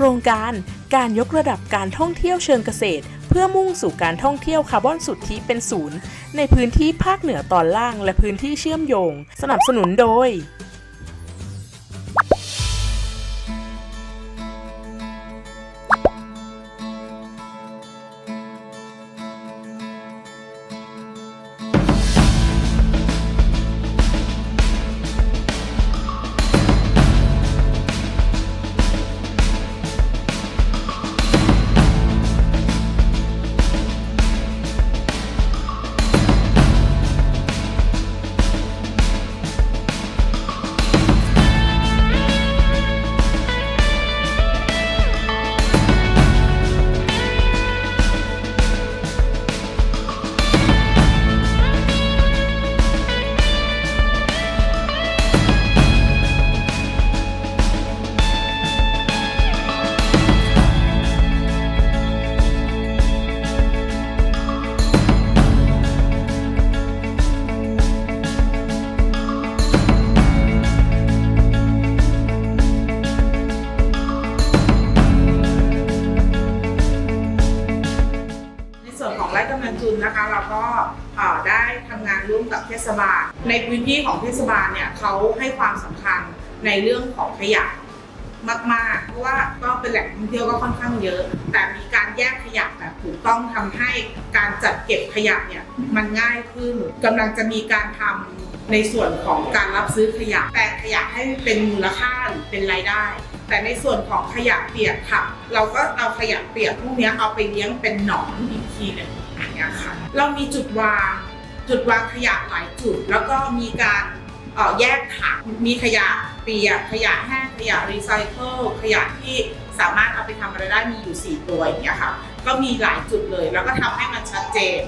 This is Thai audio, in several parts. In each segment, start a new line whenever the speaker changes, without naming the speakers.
ครงการการยกระดับการท่องเที่ยวเชิงเกษตร เพื่อมุ่งสู่การท่องเที่ยวคาร์บอนสุทธิเป็นศูนย์ ในพื้นที่ภาคเหนือตอนล่างและพื้นที่เชื่อมโยง สนับสนุนโดย
ร่กำนันจุนนะคะเราก็ได้ทำงานร่วมกับเทศบาล ในพื้นที่ของเทศบาลเนี่ยเขาให้ความสำคัญในเรื่องของขยะมากๆ เพราะว่าก็เป็นแหล่งท่องเที่ยวก็ค่อนข้างเยอะ แต่มีการแยกขยะแบบถูกต้องทำให้การจัดเก็บขยะเนี่ยมันง่ายขึ้นกำลังจะมีการทำในส่วนของการรับซื้อขยะแปลงขยะให้เป็นมูลค่าหรือเป็นรายได้ แต่ในส่วนของขยะเปียกค่ะ เราก็เอาขยะเปียกพวกนี้เอาไปเลี้ยงเป็นหนอนอีกทีหนึงอย่า งเงี้ยค่ะ เรามีจุดวาง จุดวางขยะหลายจุด แล้วก็มีการเอ่อแยกถังมีขยะเปียกขยะแห้งขยะรีไซเคิลขยะที่สามารถเอาไปทำอะไรได้มีอยู่ 4 ตัวอย่างเงี้ยค่ะก็มีหลายจุดเลย แล้วก็ทำให้มันชัดเจน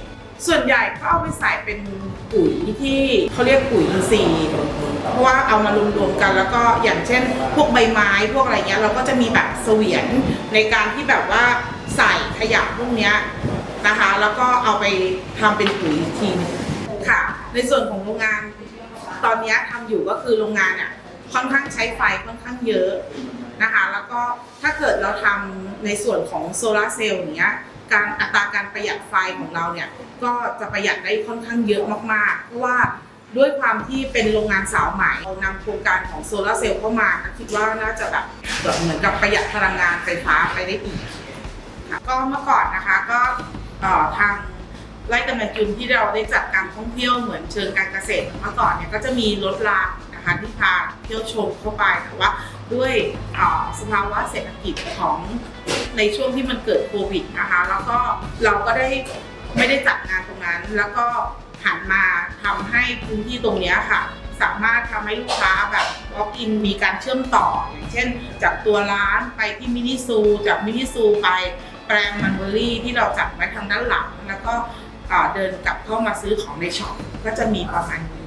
ส่วนใหญ่ก็เอาไปใส่เป็นปุ๋ยที่เขาเรียกปุ๋ยอินทรีย์เพราะว่าเอามารวมๆกัน แล้วก็อย่างเช่น พวกใบไม้พวกอะไรเงี้ยเราก็จะมีแบบเสวียนในการที่แบบว่าใส่ขยะพวกเนี้ย นะคะ แล้วก็เอาไปทำเป็นปุ๋ยอีกทีค่ะ ในส่วนของโรงงานตอนนี้ทำอยู่ก็คือโรงงานอะค่อนข้างใช้ไฟค่อนข้างเยอะนะคะ แล้วก็ถ้าเกิดเราทำในส่วนของโซลาร์เซลล์เงี้ยการอัตราการประหยัดไฟของเราเนี่ยก็จะประหยัดได้ค่อนข้างเยอะมากๆ เพราะว่าด้วยความที่เป็นโรงงานสาวใหม่เรานำโครงการของโซลาร์เซลล์เข้ามาคิดว่าน่าจะแบบแบบเหมือนกับประหยัดพลังงานไฟฟ้าไปได้อีกก็เมื่อก่อนนะคะก็ ทางไร่กำนันจุนที่เราได้จัดการท่องเที่ยวเหมือนเชิงการเกษตรเมื่อก่อนเนี่ยก็จะมีรถรางนะคะที่พาเที่ยวชมเข้าไปแต่ว่าด้วยสภาวะเศรษฐกิจของในช่วงที่มันเกิดโควิดนะคะแล้วก็เราก็ได้ไม่ได้จัดงานตรงนั้น แล้วก็หันมาทำให้พื้นที่ตรงนี้ค่ะ สามารถทำให้ลูกค้าแบบ walk in มีการเชื่อมต่อ อย่างเช่น จากตัวร้านไปที่มินิซู จากมินิซูไป ปลงมันเบอรี่ที่เราจัดไว้ทางด้านหลัง แล้วก็เอ่อเดินกลับเข้ามาซื้อของในช็อปก็จะมีประมาณนี้